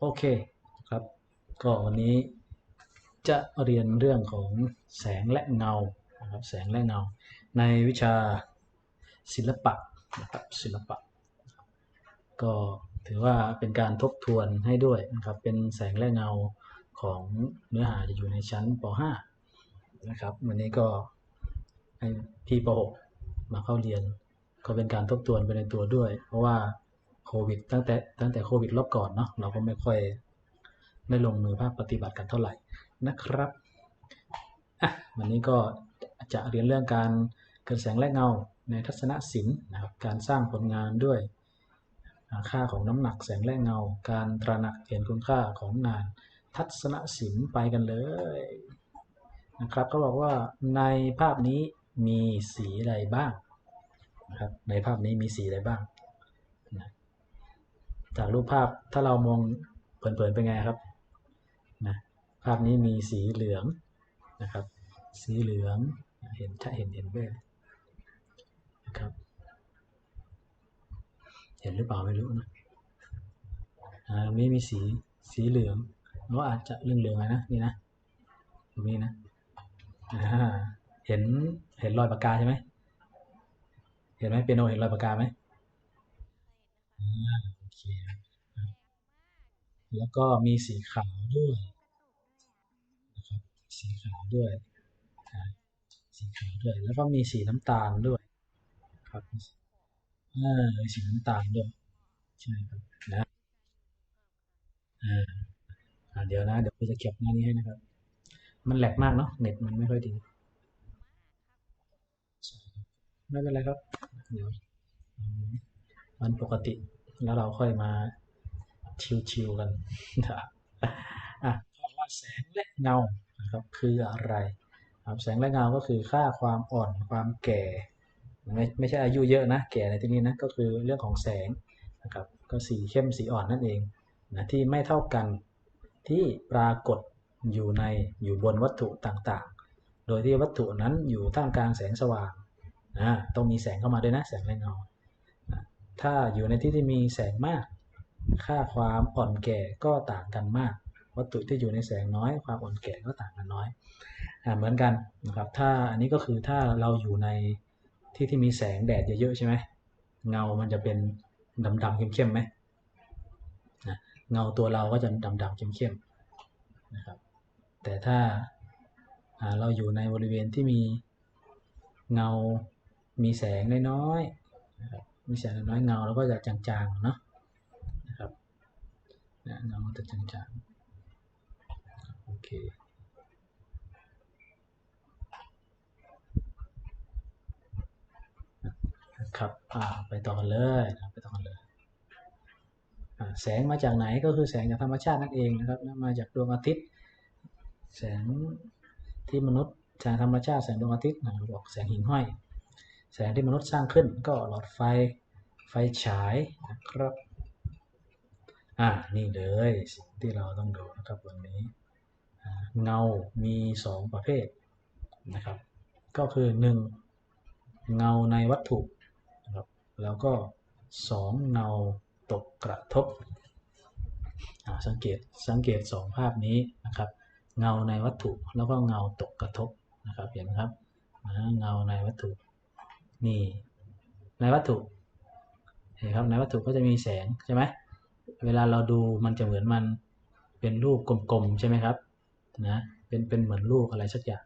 โอเคครับ ก็วันนี้จะเรียนเรื่องของแสงและเงานะครับแสงและเงา ในวิชาศิลปะนะครับศิลปะ ก็ถือว่าเป็นการทบทวนให้ด้วยนะครับเป็นแสงและเงาของเนื้อหาจะอยู่ในชั้นป .5 นะครับวันนี้ก็ให้พี่ป .6 มาเข้าเรียน ก็เป็นการทบทวนไปในตัวด้วย เพราะว่า โควิด ตั้งแต่ตั้งแต่โควิดรอบก่อนเนาะเราก็ไม่ค่อยได้ลงมือภาคปฏิบัติกันเท่าไหร่นะครับอะวันนี้ก็จะเรียนเรื่องการเกิดแสงและเงาในทัศนศิลป์นะครับการสร้างผลงานด้วยค่าของน้ำหนักแสงและเงา การตระหนักเห็นคุณค่าของงาน ทัศนศิลป์ไปกันเลยนะครับเขาบอกว่าในภาพนี้มีสีอะไรบ้างนะครับในภาพนี้มีสีอะไรบ้าง จากรูปภาพถ้าเรามองเผินๆเป็นไงครับนะภาพนี้มีสีเหลืองนะครับ สีเหลืองเห็นถ้าเห็นเห็นด้วยนะครับ เห็นหรือเปล่าไม่รู้นะอ่าตรงนี้มีสีสีเหลืองแล้วอาจจะเหลืองเหลืองไรนะนี่นะตรงนี้นะอ่าเห็นเห็นรอยปากกาใช่ไหมเห็นไหมเปียโนเห็นรอยปากกาไหม อ่าโอเคครับแล้วก็มีสีขาวด้วยนะครับสีขาวด้วยสีขาวด้วย แล้วก็มีสีน้ำตาลด้วยครับอ่าสีน้ำตาลด้วยใช่ครับนะอ่าเดี๋ยวนะเดี๋ยวผมจะเก็บหน้านี้ให้นะครับ มันแหลกมากเนาะเน็ตมันไม่ค่อยดีไม่เป็นไรครับ เดี๋ยวเอาวันปกติ แล้วเราค่อยมาชิวๆกันนะครับอะว่าแสงและเงานะครับคืออะไรครับแสงและเงาก็คือค่าความอ่อนความแก่ไม่ไม่ใช่อายุเยอะนะแก่ในที่นี้นะก็คือเรื่องของแสงนะครับก็สีเข้มสีอ่อนนั่นเองนะที่ไม่เท่ากันที่ปรากฏอยู่ในอยู่บนวัตถุต่างๆ โดยที่วัตถุนั้นอยู่ท่ามกลางแสงสว่างนะต้องมีแสงเข้ามาด้วยนะแสงและเงา ถ้าอยู่ในที่ที่มีแสงมาก ค่าความอ่อนแก่ก็ต่างกันมาก วัตถุที่อยู่ในแสงน้อย ความอ่อนแก่ก็ต่างกันน้อยอเหมือนกันนะครับถ้าอันนี้ก็คือถ้าเราอยู่ในที่ที่มีแสงแดดเยอะๆใช่ไหมเงามันจะเป็นดำๆเข้มๆไหมเงาตัวเราก็จะดำๆเข้มๆนะครับแต่ถ้าเราอยู่ในบริเวณที่มีเงา มีแสงน้อยๆนะครับ มีแสงน้อยเงาเราก็จะจางๆเนาะนะครับเงาจะจางๆโอเคครับไปต่อกันเลยนะไปต่อกันเลยแสงมาจากไหนก็คือแสงจากธรรมชาตินั่นเองนะครับ มาจากดวงอาทิตย์ แสงที่มนุษย์แสงธรรมชาติแสงดวงอาทิตย์นะบอกแสงหิ่งห้อย แสงที่มนุษย์สร้างขึ้นก็หลอดไฟไฟฉายนะครับ อ่า นี่เลยสิ่งที่เราต้องดูนะครับวันนี้ เงา มี 2 ประเภทนะครับ ก็คือ 1 เงาในวัตถุนะครับแล้วก็ 2 เงาตกกระทบ สังเกต สังเกต 2 ภาพนี้นะครับ เงาในวัตถุแล้วก็เงาตกกระทบนะครับ เห็นครับ เงาในวัตถุ นี่ในวัตถุเห็นครับในวัตถุก็จะมีแสงใช่ไหมเวลาเราดูมันจะเหมือนมันเป็นรูปกลมๆใช่ไหมครับนะเป็นเป็นเหมือนลูกอะไรสักอย่าง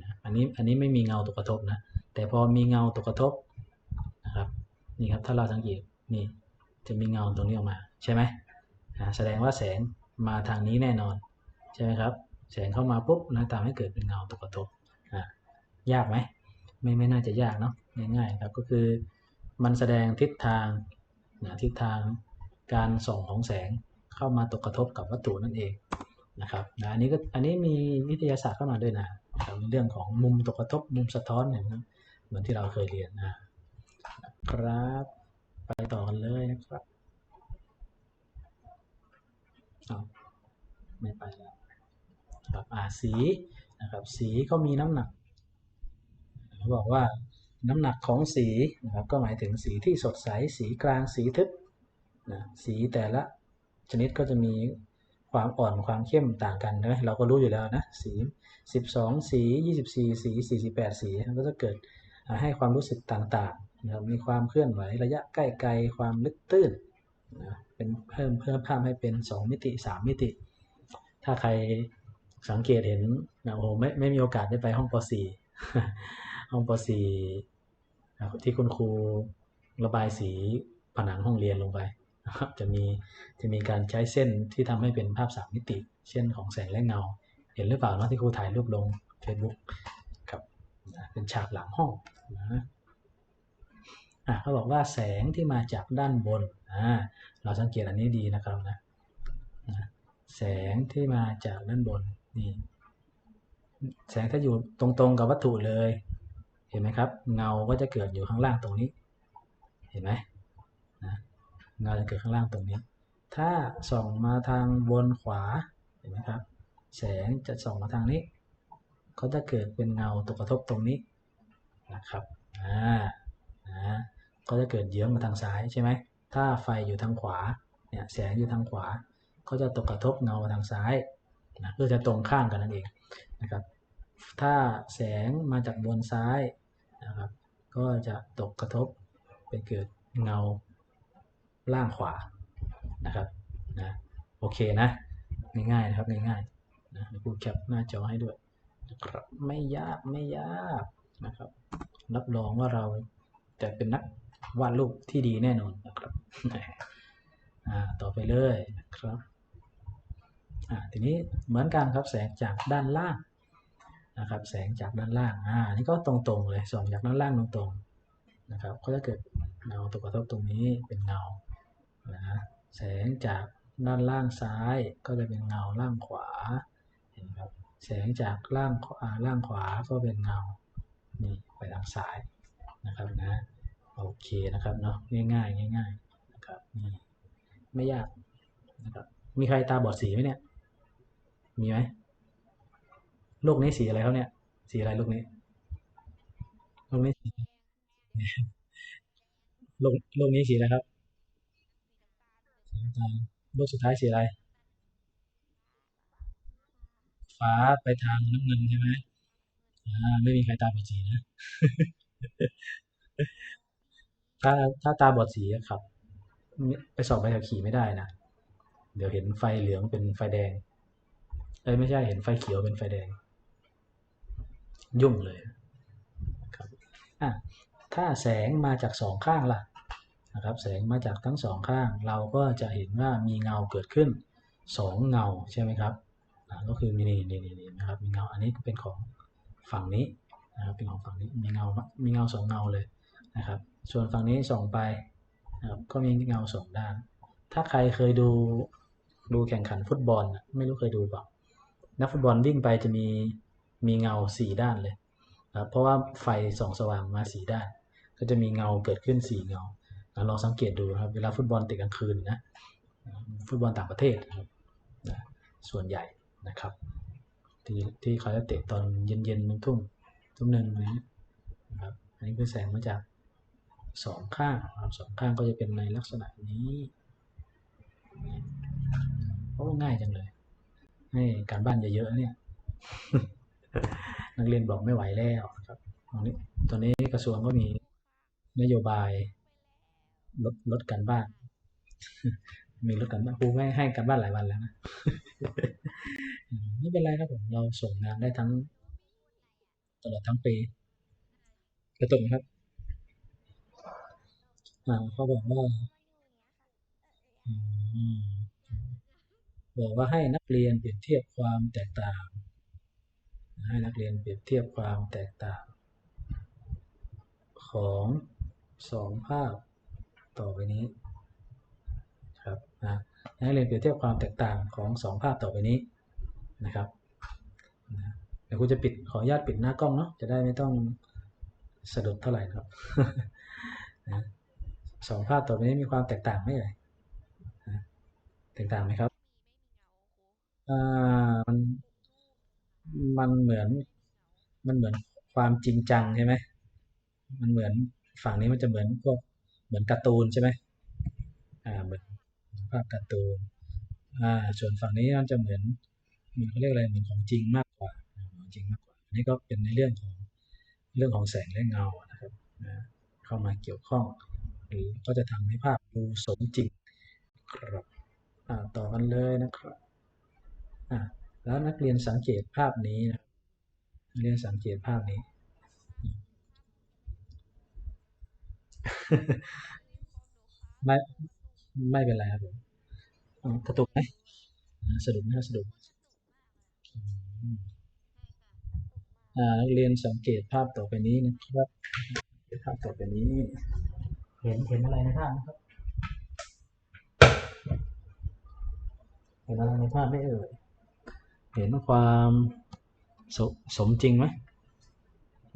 นะอันนี้อันนี้ไม่มีเงาตกกระทบนะแต่พอมีเงาตกกระทบนะครับนี่ครับถ้าเราสังเกตนี่จะมีเงาตรงนี้ออกมาใช่ไหมแสดงว่าแสงมาทางนี้แน่นอนใช่ไหมครับแสงเข้ามาปุ๊บนะทำให้เกิดเป็นเงาตกกระทบยากไหม ไม่ไม่น่าจะยากเนาะง่ายๆครับก็คือมันแสดงทิศทางนะทิศทางการส่องของแสงเข้ามาตกกระทบกับวัตถุนั่นเองนะครับนะอันนี้ก็อันนี้มีวิทยาศาสตร์เข้ามาด้วยนะเรื่องของมุมตกกระทบมุมสะท้อนเนี่ยนะเหมือนที่เราเคยเรียนนะครับไปต่อกันเลยนะครับไม่ไปแล้วครับอ่าสีนะครับสีก็มีน้ำหนัก บอกว่าน้ำหนักของสีนะครับก็หมายถึงสีที่สดใส สีกลางสีทึบนะสีแต่ละชนิดก็จะมีความอ่อนความเข้มต่างกันนะเราก็รู้อยู่แล้วนะสี 12 สี 24 สี 48 สีก็จะเกิดให้ความรู้สึกต่างๆนะครับมีความเคลื่อนไหวระยะใกล้ไกลความลึกตื้นนะเป็นเพิ่มเพิ่มภาพให้เป็น 2 มิติ 3 มิติ ถ้าใครสังเกตเห็นนะโอ้ไม่ไม่มีโอกาสได้ไปห้องป .4 ห้องป .4 ที่คุณครูระบายสีผนังห้องเรียนลงไปนะครับจะมีจะมีการใช้เส้นที่ทำให้เป็นภาพสามมิติ เช่นของแสงและเงา เห็นหรือเปล่าเนาะที่ครูถ่ายรูปลง Facebook ครับเป็นฉากหลังห้องนะอะเขาบอกว่าแสงที่มาจากด้านบนอ่าเราสังเกตอันนี้ดีนะครับนะแสงที่มาจากด้านบนนี่แสงถ้าอยู่ตรงๆกับวัตถุเลย เห็นไหมครับ เงาก็จะเกิดอยู่ข้างล่างตรงนี้ เห็นไหมนะเงาจะเกิดข้างล่างตรงนี้ ถ้าส่องมาทางบนขวาเห็นไหมครับ แสงจะส่องมาทางนี้เขาจะเกิดเป็นเงาตกกระทบตรงนี้นะครับอ่านะก็จะเกิดเยื้องมาทางซ้ายใช่ไหมถ้าไฟอยู่ทางขวาเนี่ยแสงอยู่ทางขวาก็จะตกกระทบเงามาทางซ้ายนะก็จะตรงข้ามกันนั่นเองนะครับ ถ้าแสงมาจากบนซ้าย นะครับ ก็จะตกกระทบไปเกิดเงาล่างขวานะครับนะโอเคนะ ง่ายๆนะครับง่ายๆนะกูแคปหน้าจอให้ด้วยนะครับไม่ยากไม่ยากนะครับ รับรองว่าเราจะเป็นนักวาดรูปที่ดีแน่นอนนะครับต่อไปเลยนะครับทีนี้เหมือนกันครับแสงจากด้านล่าง นะครับ แสงจากด้านล่าง อ่า นี่ก็ตรงๆเลยส่องจากด้านล่างตรงๆนะครับ ก็จะเกิดเงาตกกระทบตรงนี้เป็นเงา นะแสงจากด้านล่างซ้ายก็จะเป็นเงาล่างขวา เห็นครับ แสงจากล่างอ่าล่างขวาก็เป็นเงา นี่ไปทางซ้ายนะครับนะ โอเคนะครับเนาะ ง่ายๆง่ายๆนะครับ นี่ ไม่ยากนะครับ มีใครตาบอดสีไหมเนี่ย มีไหม ลูกนี้สีอะไรเขาเนี่ย สีอะไรลูกนี้ลูกนี้สีลูกลูกนี้สีอะไรครับสีน้ำตาลลูกสุดท้ายสีอะไร ฟ้าไปทางน้ำเงินใช่ไหมอ่าไม่มีใครตาบอดสีนะ ถ้าถ้าตาบอดสีครับ ไปสอบใบขับขี่ไม่ได้นะ เดี๋ยวเห็นไฟเหลืองเป็นไฟแดงเอ้ยไม่ใช่เห็นไฟเขียวเป็นไฟแดง ยุ่งเลยครับถ้าแสงมาจากสองข้างล่ะนะครับแสงมาจากทั้งสองข้าง เราก็จะเห็นว่ามีเงาเกิดขึ้นสองเงาใช่ไหมครับก็คือมีนี่นี่นี่นะครับมีเงาอันนี้เป็นของฝั่งนี้นะครับเป็นของฝั่งนี้มีเงา มีเงาสองเงาเลยนะครับ ส่วนฝั่งนี้ส่องไปนะครับก็มีเงาสองด้าน ถ้าใครเคยดูดูแข่งขันฟุตบอล ไม่รู้เคยดูเปล่านักฟุตบอลวิ่งไปจะมี มีเงาสี่ด้านเลยนะเพราะว่าไฟส่องสว่างมาสี่ด้าน ก็จะมีเงาเกิดขึ้นสี่เงาลองสังเกตดูครับเวลาฟุตบอลติดกลางคืนนะฟุตบอลต่างประเทศนะครับส่วนใหญ่นะครับที่ที่เขาจะเตะตอนเย็นๆทุ่มทุ่มหนึ่งนี้นะครับอันนี้คือแสงมาจากสองข้างครับสองข้างก็จะเป็นในลักษณะนี้โอ้ง่ายจังเลย ให้การบ้านเยอะๆเนี่ย นักเรียนบอกไม่ไหวแล้วครับตรงนี้ตอนนี้กระทรวงก็มีนโยบายลดลดการบ้าน มีลดการบ้านครูให้ให้การบ้านหลายวันแล้วนะไม่เป็นไรครับผมเราส่งงานได้ทั้งตลอดทั้งปีกระตุกครับอ่าเขาบอกว่าบอกว่าให้นักเรียนเปรียบเทียบความแตกต่าง ให้นักเรียนเปรียบเทียบความแตกต่าง ของสองภาพต่อไปนี้ครับนะให้นักเรียนเปรียบเทียบความแตกต่างของสองภาพต่อไปนี้นะครับเดี๋ยวครูจะปิดขออนุญาตปิดหน้ากล้องเนาะจะได้ไม่ต้องสะดุดเท่าไหร่ครับนะสองภาพต่อไปนี้มีความแตกต่างไหมเอ่ยแตกต่างไหมครับอ่ามัน มันเหมือน มันเหมือนความจริงจังใช่ไหมมันเหมือนฝั่งนี้มันจะเหมือนพวกเหมือนการ์ตูนใช่ไหมอ่าเหมือนภาพการ์ตูนอ่าส่วนฝั่งนี้มันจะเหมือนเหมือนเขาเรียกอะไรเหมือนของจริงมากกว่าของจริงมากกว่าอันนี้ก็เป็นในเรื่องของเรื่องของแสงและเงานะครับนะเข้ามาเกี่ยวข้องหรือก็จะทำให้ภาพดูสมจริงครับอ่าต่อกันเลยนะครับอ่า แล้วนักเรียนสังเกตภาพนี้นะนักเรียนสังเกตภาพนี้ ไม่ไม่เป็นไรครับผมอ่ากระตุกไหมอ่าสะดุดไหมครับสะดุดอืมอ่านักเรียนสังเกตภาพต่อไปนี้นะครับภาพต่อไปนี้ เห็นเห็นอะไรในภาพนะครับเห็นอะไรในภาพไม่เอ่ย เห็นความสสมจริงไหม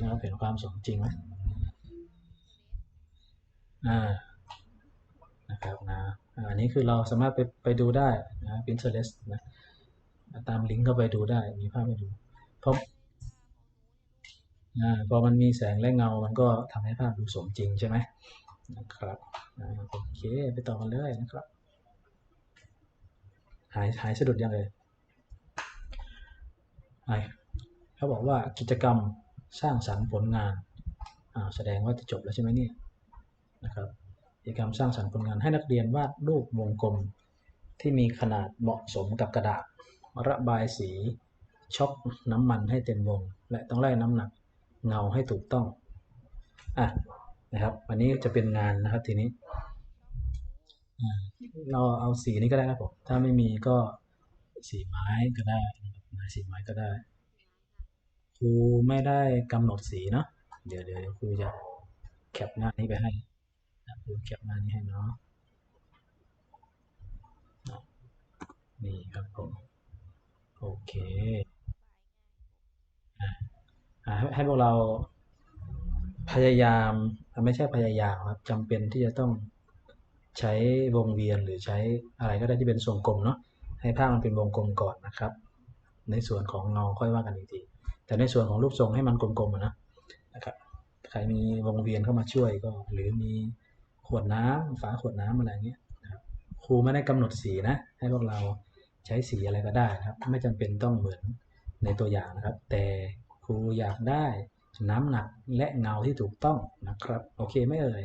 นะครับเห็นความสมจริงไหมอ่านะครับนะอันนี้คือเราสามารถไปไปดูได้นะ Pinterest นะตามลิงก์เข้าไปดูได้มีภาพให้ดูเพราะอ่าพอมันมีแสงและเงา มันก็ทำให้ภาพดูสมจริงใช่ไหมนะครับอ่าโอเค ไปต่อกันเลยนะครับ หายหายสะดุดยังเลย เขาบอกว่ากิจกรรมสร้างสรรค์ผลงานอ่าแสดงว่าจะจบแล้วใช่ไหมเนี่ยนะครับกิจกรรมสร้างสรรค์ผลงานให้นักเรียนวาดรูปวงกลมที่มีขนาดเหมาะสมกับกระดาษ ระบายสีช็อกน้ำมันให้เต็มวง และต้องไล่น้ำหนักเงาให้ถูกต้องอะนะครับอันนี้จะเป็นงานนะครับทีนี้เราเอาสีนี้ก็ได้ครับผมถ้าไม่มีก็สีไม้ก็ได้นะครับ สีไม้ก็ได้ครูไม่ได้กำหนดสีเนาะเดี๋ยวเดี๋ยวครูจะแคปหน้านี้ไปให้ครูแคปหน้านี้ให้เนาะนี่ครับผมโอเคอะอะให้พวกเราพยายามไม่ใช่พยายามครับจำเป็นที่จะต้องใช้วงเวียนหรือใช้อะไรก็ได้ที่เป็นทรงกลมเนาะให้ภาพมันเป็นวงกลมก่อนนะครับ ในส่วนของเงาค่อยว่ากันอีกทีแต่ในส่วนของรูปทรงให้มันกลมๆนะนะครับใครมีวงเวียนเข้ามาช่วยก็ หรือมีขวดน้ำฝาขวดน้ำอะไรเงี้ยครับครูไม่ได้กำหนดสีนะ ให้พวกเราใช้สีอะไรก็ได้นะครับ ไม่จำเป็นต้องเหมือนในตัวอย่างนะครับ แต่ครูอยากได้น้ำหนักและเงาที่ถูกต้องนะครับ โอเคไม่เอ่ย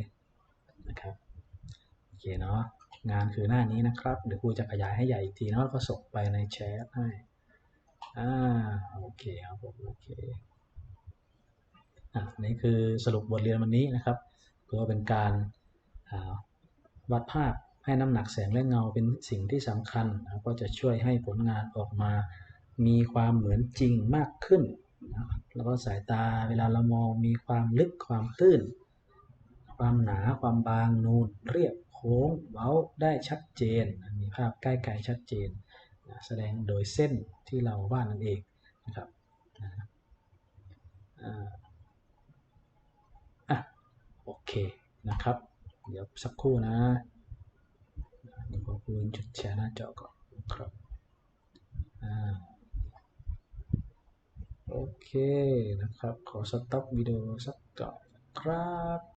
นะครับโอเคเนาะงานคือหน้านี้นะครับเดี๋ยวครูจะขยายให้ใหญ่อีกทีเนาะก็ส่งไปในแชทให้ อ่าโอเคครับผมโอเคอะนี่คือสรุปบทเรียนวันนี้นะครับก็เป็นการาวาดภาพให้น้ำหนักแสงและเงาเป็นสิ่งที่สำคัญนะก็จะช่วยให้ผลงานออกมา มีความเหมือนจริงมากขึ้นนะแล้วก็สายตาเวลาเรามองมีความลึกความตื้น ความหนาความบางนูนเรียบโค้งเว้าได้ชัดเจน มีภาพใกล้ไกลชัดเจน แสดงโดยเส้นที่เราวาดนั่นเองนะครับอ่าอะโอเคนะครับ เดี๋ยวสักครู่นะเดี๋ยวขอคูณจุดแชร์หน้าจอก่อนครับอโอเคนะครับ ขอสต็อปวิดีโอสักก่อนครับ